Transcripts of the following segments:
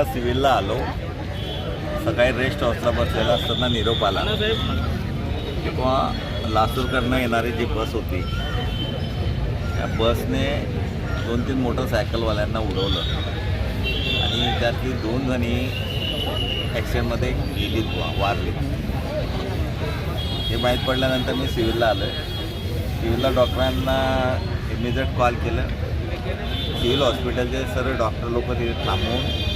इथं सिव्हिलला आलो. सकाळी रेस्ट हाऊसला बसलेला असताना निरोप आला. किंवा लासूरकडनं येणारी जी बस होती त्या बसने दोन तीन मोटरसायकलवाल्यांना उडवलं. आणि त्यातली दोन जणी ॲक्सिडेंटमध्ये गेलीत वारली हे माहीत पडल्यानंतर मी सिव्हिलला आलो. सिव्हिलला डॉक्टरांना इमिजिएट कॉल केलं. सिव्हिल हॉस्पिटलचे सर्व डॉक्टर लोक तिथे थांबवून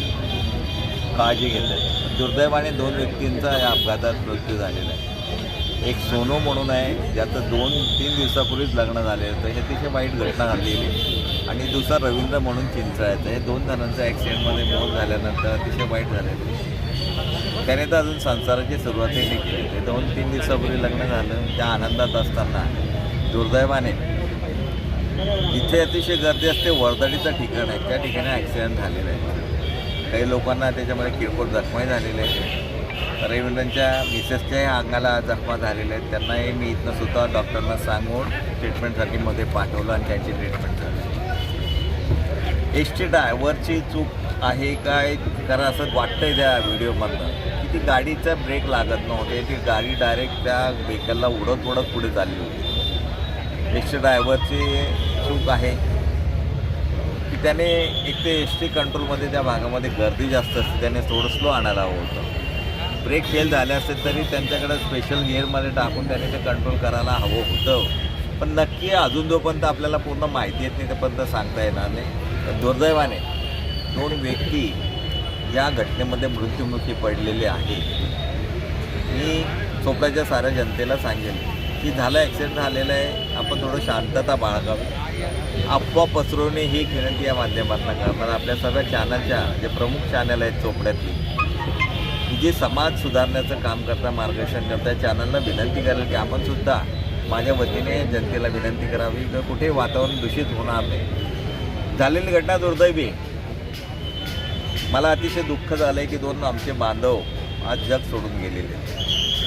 काळजी घेत आहे. दुर्दैवाने दोन व्यक्तींचा या अपघातात मृत्यू झालेला आहे. एक सोनू म्हणून आहे ज्याचं दोन तीन दिवसापूर्वीच लग्न झाले होतं. हे अतिशय वाईट घटना घडलेली आणि दुसरा रवींद्र म्हणून चिंचळायचं हे दोन जणांचा ॲक्सिडेंटमध्ये मौत झाल्यानंतर अतिशय वाईट झालेलं त्याने तर अजून संसाराची सुरुवातही केली. ते दोन तीन दिवसापूर्वी लग्न झालं. त्या आनंदात असताना दुर्दैवाने. जिथे अतिशय गर्दी असते वर्दळीचं ठिकाण आहे. त्या ठिकाणी ॲक्सिडेंट झालेलं आहे. काही लोकांना त्याच्यामध्ये किरकोळ जखमाही झालेले आहेत रवींद्रच्या मिसेसच्याही अंगाला जखमा झालेल्या आहेत. त्यांनाही मी इथनं सुद्धा डॉक्टरना सांगून ट्रीटमेंटसाठी मध्ये पाठवलं आणि त्यांची ट्रीटमेंट झाली. एस टी ड्रायव्हरची चूक आहे काय? कारण असं वाटतंय त्या व्हिडिओमधनं. की ती गाडीचा ब्रेक लागत नव्हते. ती गाडी डायरेक्ट त्या व्हेकलला उडत उडत पुढे चालली होती. एस टी ड्रायव्हरची चूक आहे. की त्याने एक ते एस टी कंट्रोलमध्ये त्या भागामध्ये गर्दी जास्त असते त्याने थोडं स्लो आणायला हवं होतं. ब्रेक फेल झाले असते तरी त्यांच्याकडे स्पेशल गिअरमध्ये टाकून त्याने ते कंट्रोल करायला हवं होतं. पण नक्की अजून जोपर्यंत आपल्याला पूर्ण माहिती येत नाही तोपर्यंत सांगता येणार नाही. दुर्दैवाने दोन व्यक्ती या घटनेमध्ये मृत्युमुखी पडलेले आहे मी चोपड्याच्या साऱ्या जनतेला सांगेन की झालं ॲक्सिडेंट झालेलं आहे. आपण थोडं शांतता बाळगावी. अफवा पसरवणे ही एक विनंती या माध्यमातून करणार. आपल्या सगळ्या चॅनलच्या जे प्रमुख चॅनल आहेत चोपड्यातली जे समाज सुधारण्याचं काम करता मार्गदर्शन करता चॅनलला विनंती करेल की आपण सुद्धा माझ्या वतीने जनतेला विनंती करावी. की कुठे वातावरण दूषित होणार नाही. झालेली घटना दुर्दैवी मला अतिशय दुःख झालं आहे की दोन आमचे बांधव आज जग सोडून गेलेले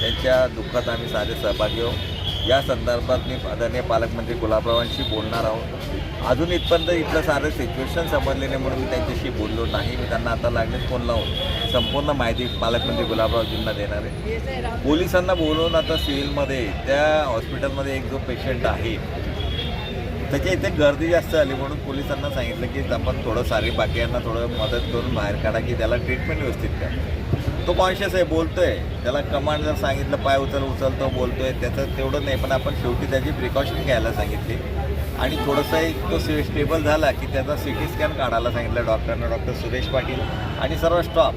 त्यांच्या दुःखात आम्ही सारे सहभागी आहोत. या संदर्भात मी आदरणीय पालकमंत्री गुलाबरावांशी बोलणार आहोत. अजून इथपर्यंत इथलं सारं सिच्युएशन समजले नाही म्हणून मी त्यांच्याशी बोललो नाही. मी त्यांना आता लागलेच फोन लावून संपूर्ण माहिती पालकमंत्री गुलाबरावजींना देणार आहे. पोलिसांना बोलवून आता सिव्हिलमध्ये त्या हॉस्पिटलमध्ये एक जो पेशंट आहे त्याच्या इथे गर्दी जास्त आली म्हणून पोलिसांना सांगितलं की आपण थोडं सारी बाकीयांना थोडं मदत करून बाहेर काढा की त्याला ट्रीटमेंट व्यवस्थित करा. तो कॉन्शियस आहे बोलतोय? त्याला कमांड जर सांगितलं पाय उचल उचल तो बोलतोय त्याचं तेवढं नाही पण आपण शेवटी त्याची प्रिकॉशन घ्यायला सांगितली. आणि थोडंसं एक तो स्टेबल झाला की त्याचा सी टी स्कॅन काढायला सांगितलं डॉक्टरांना डॉक्टर सुरेश पाटील आणि सर्व स्टॉप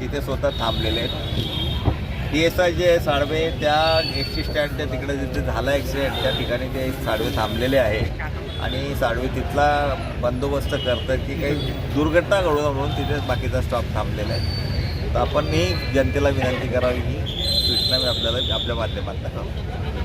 तिथे स्वतः थांबलेले आहेत. टी एस आय जे आहे साडवे त्या एस टी स्टँडच्या तिकडे जिथे झाला ॲक्सिडेंट त्या ठिकाणी ते साडवे थांबलेले आहे. आणि साळवे तिथला बंदोबस्त करतात की काही दुर्घटना घडू नये म्हणून तिथे बाकीचा स्टॉप थांबलेला आहे. तर आपण मी जनतेला विनंती करावी ही सूचना मी आपल्याला आपल्या माध्यमातून